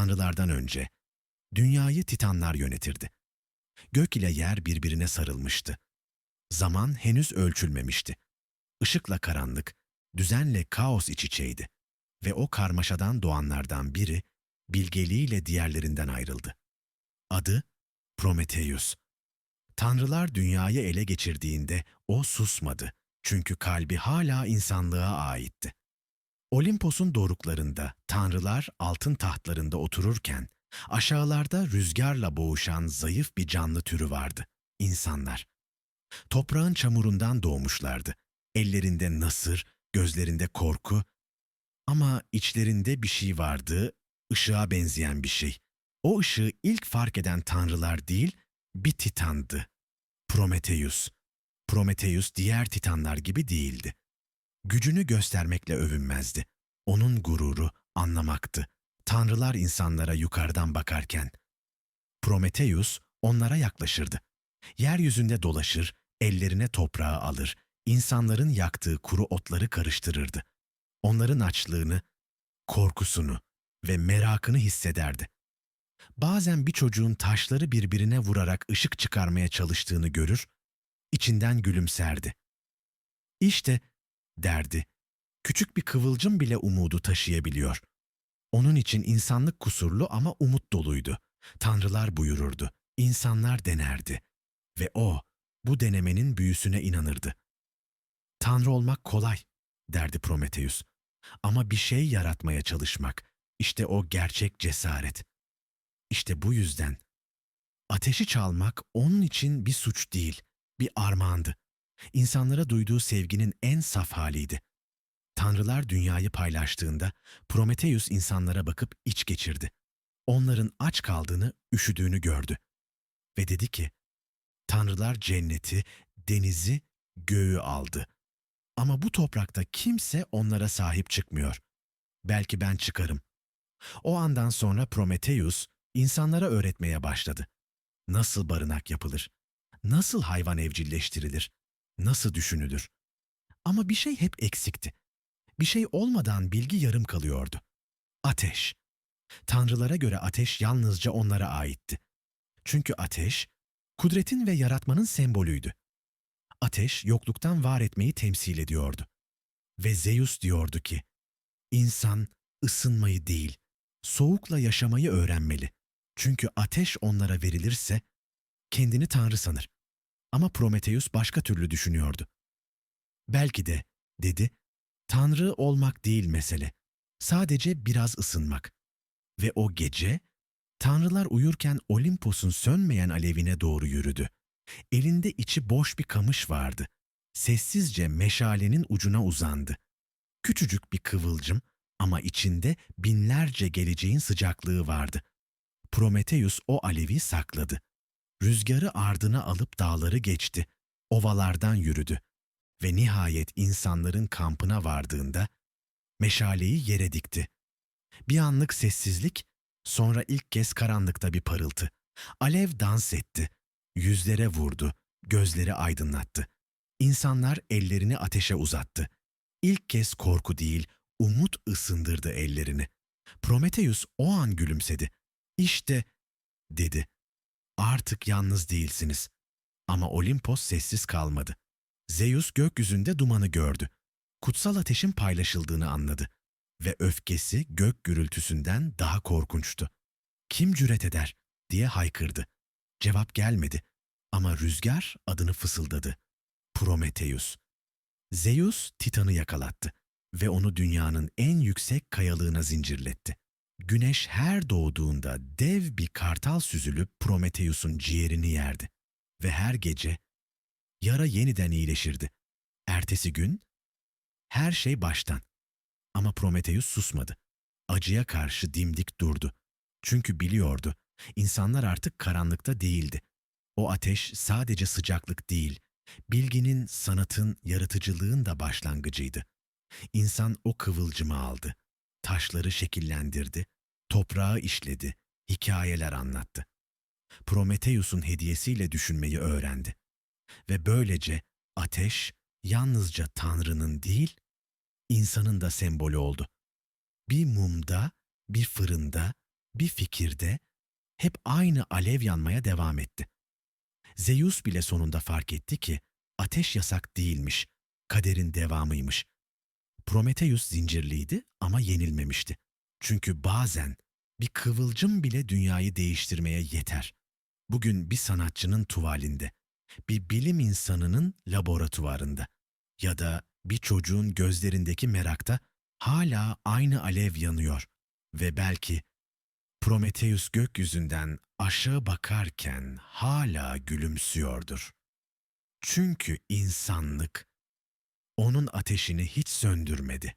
tanrılardan önce dünyayı titanlar yönetirdi. Gök ile yer birbirine sarılmıştı. Zaman henüz ölçülmemişti. Işıkla karanlık, düzenle kaos iç içeydi. Ve o karmaşadan doğanlardan biri, bilgeliğiyle diğerlerinden ayrıldı. Adı Prometheus. Tanrılar dünyayı ele geçirdiğinde o susmadı. Çünkü kalbi hala insanlığa aitti. Olimpos'un doruklarında tanrılar altın tahtlarında otururken aşağılarda rüzgarla boğuşan zayıf bir canlı türü vardı. İnsanlar. Toprağın çamurundan doğmuşlardı. Ellerinde nasır, gözlerinde korku ama içlerinde bir şey vardı, ışığa benzeyen bir şey. O ışığı ilk fark eden tanrılar değil, bir titandı. Prometheus. Prometheus diğer titanlar gibi değildi. Gücünü göstermekle övünmezdi. Onun gururu anlamaktı. Tanrılar insanlara yukarıdan bakarken. Prometheus onlara yaklaşırdı. Yeryüzünde dolaşır, ellerine toprağı alır, insanların yaktığı kuru otları karıştırırdı. Onların açlığını, korkusunu ve merakını hissederdi. Bazen bir çocuğun taşları birbirine vurarak ışık çıkarmaya çalıştığını görür, içinden gülümserdi. İşte, derdi, küçük bir kıvılcım bile umudu taşıyabiliyor. Onun için insanlık kusurlu ama umut doluydu. Tanrılar buyururdu, insanlar denerdi. Ve o, bu denemenin büyüsüne inanırdı. Tanrı olmak kolay, derdi Prometheus. Ama bir şey yaratmaya çalışmak, işte o gerçek cesaret. İşte bu yüzden ateşi çalmak onun için bir suç değil, bir armağandı. İnsanlara duyduğu sevginin en saf haliydi. Tanrılar dünyayı paylaştığında Prometheus insanlara bakıp iç geçirdi. Onların aç kaldığını, üşüdüğünü gördü. Ve dedi ki, Tanrılar cenneti, denizi, göğü aldı. Ama bu toprakta kimse onlara sahip çıkmıyor. Belki ben çıkarım. O andan sonra Prometheus insanlara öğretmeye başladı. Nasıl barınak yapılır? Nasıl hayvan evcilleştirilir? Nasıl düşünülür? Ama bir şey hep eksikti. Bir şey olmadan bilgi yarım kalıyordu. Ateş. Tanrılara göre ateş yalnızca onlara aitti. Çünkü ateş, kudretin ve yaratmanın sembolüydü. Ateş, yokluktan var etmeyi temsil ediyordu. Ve Zeus diyordu ki, insan ısınmayı değil, soğukla yaşamayı öğrenmeli. Çünkü ateş onlara verilirse kendini tanrı sanır. Ama Prometheus başka türlü düşünüyordu. Belki de, dedi, tanrı olmak değil mesele. Sadece biraz ısınmak. Ve o gece, tanrılar uyurken Olimpos'un sönmeyen alevine doğru yürüdü. Elinde içi boş bir kamış vardı. Sessizce meşalenin ucuna uzandı. Küçücük bir kıvılcım ama içinde binlerce geleceğin sıcaklığı vardı. Prometheus o alevi sakladı. Rüzgarı ardına alıp dağları geçti. Ovalardan yürüdü. Ve nihayet insanların kampına vardığında meşaleyi yere dikti. Bir anlık sessizlik, sonra ilk kez karanlıkta bir parıltı. Alev dans etti. Yüzlere vurdu, gözleri aydınlattı. İnsanlar ellerini ateşe uzattı. İlk kez korku değil, umut ısındırdı ellerini. Prometheus o an gülümsedi. İşte, dedi. Artık yalnız değilsiniz. Ama Olimpos sessiz kalmadı. Zeus gökyüzünde dumanı gördü. Kutsal ateşin paylaşıldığını anladı. Ve öfkesi gök gürültüsünden daha korkunçtu. Kim cüret eder diye haykırdı. Cevap gelmedi. Ama rüzgar adını fısıldadı. Prometheus. Zeus Titan'ı yakalattı ve onu dünyanın en yüksek kayalığına zincirletti. Güneş her doğduğunda dev bir kartal süzülüp Prometheus'un ciğerini yerdi. Ve her gece yara yeniden iyileşirdi. Ertesi gün her şey baştan. Ama Prometheus susmadı. Acıya karşı dimdik durdu. Çünkü biliyordu, insanlar artık karanlıkta değildi. O ateş sadece sıcaklık değil, bilginin, sanatın, yaratıcılığın da başlangıcıydı. İnsan o kıvılcımı aldı, taşları şekillendirdi, toprağı işledi, hikayeler anlattı. Prometheus'un hediyesiyle düşünmeyi öğrendi. Ve böylece ateş yalnızca Tanrı'nın değil, insanın da sembolü oldu. Bir mumda, bir fırında, bir fikirde hep aynı alev yanmaya devam etti. Zeus bile sonunda fark etti ki ateş yasak değilmiş, kaderin devamıymış. Prometheus zincirliydi ama yenilmemişti. Çünkü bazen bir kıvılcım bile dünyayı değiştirmeye yeter. Bugün bir sanatçının tuvalinde, bir bilim insanının laboratuvarında ya da bir çocuğun gözlerindeki merakta hala aynı alev yanıyor ve belki Prometheus gökyüzünden aşağı bakarken hala gülümsüyordur. Çünkü insanlık onun ateşini hiç söndürmedi.